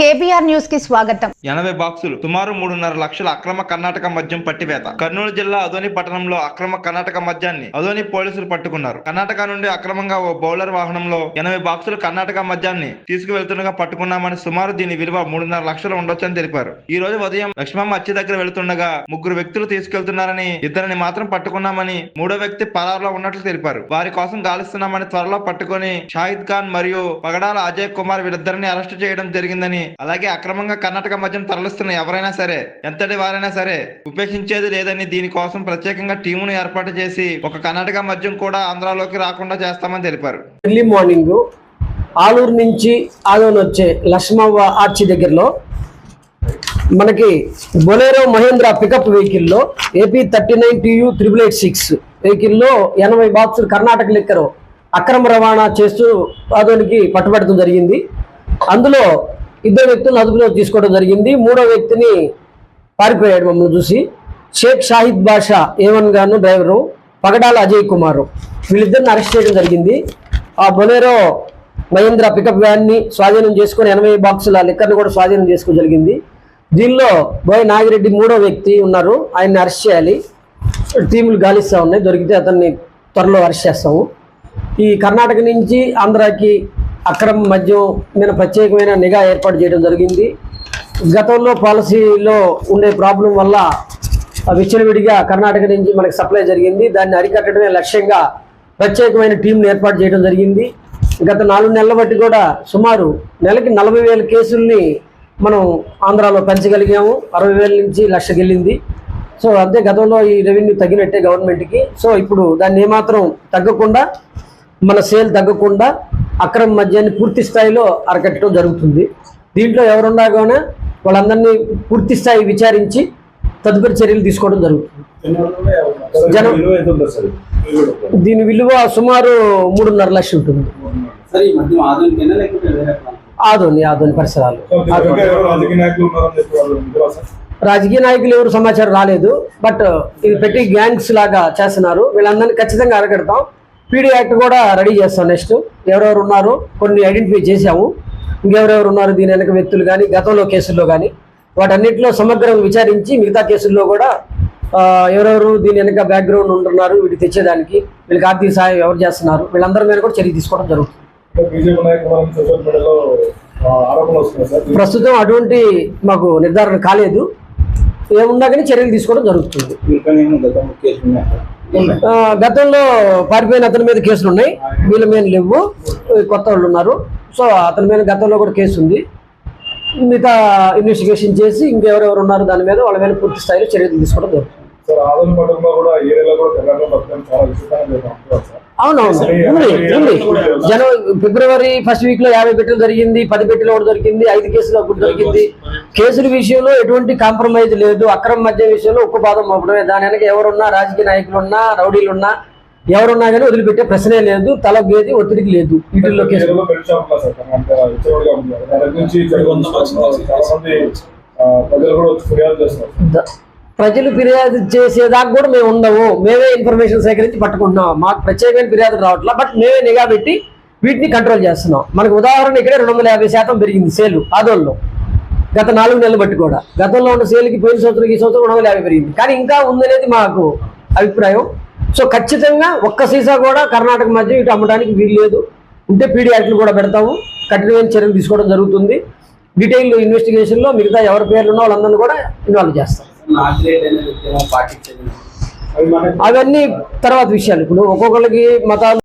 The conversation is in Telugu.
కేబీఆర్ న్యూస్కి స్వాగతం. ఎనభై బాక్సులు సుమారు మూడున్నర లక్షల అక్రమ కర్ణాటక మద్యం పట్టివేత. కర్నూలు జిల్లా అదోని పట్టణంలో అక్రమ కర్ణాటక మద్యాన్ని అదోని పోలీసులు పట్టుకున్నారు. కర్ణాటక నుండి అక్రమంగా ఓ బౌలర్ వాహనంలో ఎనభై బాక్సులు కర్ణాటక మద్యాన్ని తీసుకువెళ్తుండగా పట్టుకున్నామని సుమారు దీని విలువ మూడున్నర లక్షలు ఉండొచ్చని తెలిపారు. ఈ రోజు ఉదయం లక్ష్మమ్మ అచ్చి దగ్గర వెళుతుండగా ముగ్గురు వ్యక్తులు తీసుకెళ్తున్నారని ఇద్దరిని మాత్రం పట్టుకున్నామని మూడో వ్యక్తి పరారులో ఉన్నట్లు తెలిపారు. వారి కోసం గాలిస్తున్నామని త్వరలో పట్టుకొని షాహిద్ ఖాన్ మరియు పగడాల అజయ్ కుమార్ వీరిద్దరిని అరెస్టు చేయడం జరిగిందని అలాగే అక్రమంగా కర్ణాటక మద్యం తరలిస్తున్న ఎవరైనా సరే ఎంతటి వారైనా సరే ఉపేక్షించేది లేదని దీనికోసం ప్రత్యేకంగా టీమును ఏర్పాటు చేసి ఒక కర్ణాటక మద్యం కూడా ఆంధ్రాలోకి రాకుండా చేస్తామని తెలిపారు. ఎర్లీ మార్నింగ్ ఆలూరు నుంచి ఆదోని వచ్చే లక్ష్మవ్వ ఆర్చి దగ్గరలో మనకి బొలేరో మహేంద్ర పికప్ వెహికల్లో AP thirty nine TU triple eight six వెహికల్లో ఎనభై బాక్సులు కర్ణాటక లిక్కరు అక్రమ రవాణా చేస్తూ ఆదోనికి పట్టుబడటం జరిగింది. అందులో ఇద్దరు వ్యక్తులను అదుపులో తీసుకోవడం జరిగింది. మూడో వ్యక్తిని పారిపోయాడు మమ్మల్ని చూసి. షేక్ షాహిద్ బాషా ఏవన్ గాను డ్రైవరు పగడాల అజయ్ కుమార్ వీళ్ళిద్దరిని అరెస్ట్ చేయడం జరిగింది. ఆ బొలేరో మహేంద్ర పికప్ వ్యాన్ని స్వాధీనం చేసుకుని ఎనభై బాక్సుల లిక్కర్ని కూడా స్వాధీనం చేసుకో జరిగింది. దీనిలో బోయ్ నాగిరెడ్డి మూడో వ్యక్తి ఉన్నారు. ఆయన్ని అరెస్ట్ చేయాలి. టీములు గాలిస్తూ ఉన్నాయి దొరికితే అతన్ని త్వరలో అరెస్ట్ చేస్తాము. ఈ కర్ణాటక నుంచి ఆంధ్రాకి అక్రమ మద్యం మీద ప్రత్యేకమైన నిఘా ఏర్పాటు చేయడం జరిగింది. గతంలో పాలసీలో ఉండే ప్రాబ్లం వల్ల ఆ విచ్చలవిడిగా కర్ణాటక నుంచి మనకి సప్లై జరిగింది. దాన్ని అరికట్టడమే లక్ష్యంగా ప్రత్యేకమైన టీంను ఏర్పాటు చేయడం జరిగింది. గత నాలుగు నెలల బట్టి కూడా సుమారు నెలకి నలభై వేల కేసుల్ని మనం ఆంధ్రాలో పెంచగలిగాము. అరవై వేల నుంచి లక్షకి వెళ్ళింది సో అంతే గతంలో ఈ రెవెన్యూ తగ్గినట్టే గవర్నమెంట్కి. సో ఇప్పుడు దాన్ని ఏమాత్రం తగ్గకుండా మన సేల్ తగ్గకుండా అక్రమ మద్యాన్ని పూర్తి స్థాయిలో అరకట్టడం జరుగుతుంది. దీంట్లో ఎవరున్నా కానీ వాళ్ళందరినీ పూర్తి స్థాయి విచారించి తదుపరి చర్యలు తీసుకోవడం జరుగుతుంది. జనం- దీని విలువ సుమారు మూడున్నర లక్షలు ఉంటుంది? ఆదోని ఆదోని పరిసరాలు? రాజకీయ నాయకులు ఎవరు సమాచారం రాలేదు బట్ ఇది పెట్టి గ్యాంగ్స్ లాగా చేస్తున్నారు. వీళ్ళందరినీ ఖచ్చితంగా అరగడతాం పీడీ యాక్ట్ కూడా రెడీ చేస్తాం నెక్స్ట్. ఎవరెవరు ఉన్నారు కొన్ని ఐడెంటిఫై చేశాము. ఇంకెవరెవరు ఉన్నారు దీని వెనక వ్యక్తులు కానీ గతంలో కేసుల్లో కానీ. వాటన్నిటిలో సమగ్రంగా విచారించి మిగతా కేసుల్లో కూడా ఆ, ఎవరెవరు దీని వెనక బ్యాక్గ్రౌండ్ ఉంటున్నారు వీటికి తెచ్చేదానికి వీళ్ళకి ఆర్థిక సహాయం ఎవరు చేస్తున్నారు వీళ్ళందరి మీద కూడా చర్య తీసుకోవడం జరుగుతుంది. ప్రస్తుతం అటువంటి మాకు నిర్ధారణ కాలేదు. ఏమున్నా కానీ చర్యలు తీసుకోవడం జరుగుతుంది. గతంలో పారిపోయిన అతని మీద కేసులు ఉన్నాయి వీళ్ళ మీద లేవు. కొత్త వాళ్ళు ఉన్నారు. సో అతని మీద గతంలో కూడా కేసు ఉంది మిగతా ఇన్వెస్టిగేషన్ చేసి ఇంకెవరెవరు ఉన్నారు దాని మీద వాళ్ళ మీద పూర్తి స్థాయిలో చర్యలు తీసుకోవడం జరుగుతుంది. అవునవును. జనవరి ఫిబ్రవరి ఫస్ట్ వీక్లో యాభై పెట్టెలు జరిగింది పది పెట్టెలు ఒకటి దొరికింది ఐదు కేసులు ఒకటి దొరికింది. కేసుల విషయంలో ఎటువంటి కాంప్రమైజ్ లేదు. అక్రమ మధ్య విషయంలో ఉక్కు పాదం మోపడమే. దాని వెనక ఎవరున్నా రాజకీయ నాయకులున్నా రౌడీలున్నా ఎవరున్నా కానీ వదిలిపెట్టే ప్రశ్నే లేదు తల గేది ఒత్తిడికి లేదు. వీటిల్లో ఈ ప్రజలు ఫిర్యాదు చేసేదాకా కూడా మేము ఉండవు. మేమే ఇన్ఫర్మేషన్ సేకరించి పట్టుకుంటున్నాం. మాకు ప్రత్యేకమైన ఫిర్యాదు రావట్లా బట్ మేమే నిఘా పెట్టి వీటిని కంట్రోల్ చేస్తున్నాం. మనకు ఉదాహరణ ఇక్కడే రెండు వందల యాభై శాతం పెరిగింది సేలు ఆదోళ్ళు గత నాలుగు నెలలు బట్టి కూడా. గతంలో ఉన్న సేల్కి పోయిన సంవత్సరం ఈ సంవత్సరం రెండు వందల యాభై పెరిగింది. కానీ ఇంకా ఉందనేది మాకు అభిప్రాయం. సో ఖచ్చితంగా ఒక్క సీసా కూడా కర్ణాటక మధ్య ఇటు అమ్మడానికి వీలు లేదు ఉంటే పీడీ యాక్ట్లు కూడా పెడతాము. కఠినమైన చర్యలు తీసుకోవడం జరుగుతుంది. డీటెయిల్ ఇన్వెస్టిగేషన్లో మిగతా ఎవరి పేర్లు ఉన్నో వాళ్ళందరినీ కూడా ఇన్వాల్వ్ చేస్తాం. అవన్నీ తర్వాత విషయాలు. ఇప్పుడు ఒక్కొక్కరికి మతాలు